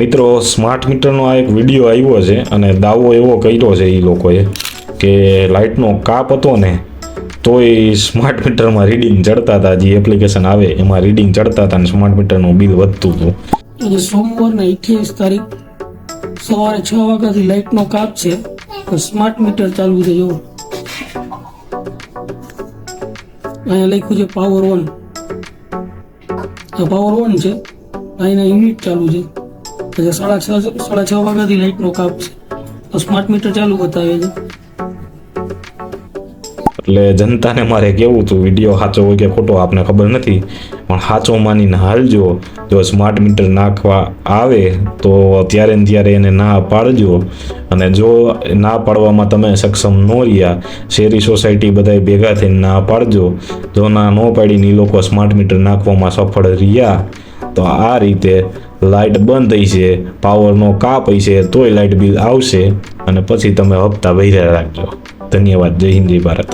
મિત્રો સ્માર્ટ મીટરનો આ એક વીડિયો આવ્યો છે અને દાવો એવો કર્યો છે એ લોકોએ કે લાઇટનો કાપ હતો ને, તોય સ્માર્ટ મીટરમાં રીડિંગ ચડતા હતા, જે એપ્લિકેશન આવે એમાં રીડિંગ ચડતા હતા અને સ્માર્ટ મીટરનું બિલ વધતું હતું. સોમવારના અઠ્યાવીસ તારીખ સવારે છ વાગ્યાથી લાઇટનો કાપ છે સ્માર્ટ મીટર ચાલુ છે જો અહીંયા લખ્યું છે પાવર ઓન પાવર ઓન છે અહીંના યુનિટ ચાલુ છે. પછી સાડા છ સાડા છ વાગ્યાથી લાઇટનો કાપ છે. તો સ્માર્ટ મીટર ચાલુ બતાવે છે. એટલે જનતાને મારે કેવું હતું વીડિયો સાચો હોય કે ખોટો આપને ખબર નથી. પણ સાચો માનીને હાલજો જો સ્માર્ટ મીટર નાખવા આવે, તો ત્યારે ને ત્યારે એને ના પાડજો. અને જો ના પાડવામાં તમે સક્ષમ ન રહ્યા, શેરી સોસાયટી બધા ભેગા થઈને ના પાડજો. જો ના ન પાડીને એ લોકો સ્માર્ટ મીટર નાખવામાં સફળ રહ્યા તો આ રીતે લાઇટ બંધ છે, પાવરનો કાપ છે, તોય લાઇટ બિલ આવશે અને પછી તમે હપ્તા ભર્યા રાખજો. ધન્યવાદ. જય હિન્દ, જય ભારત.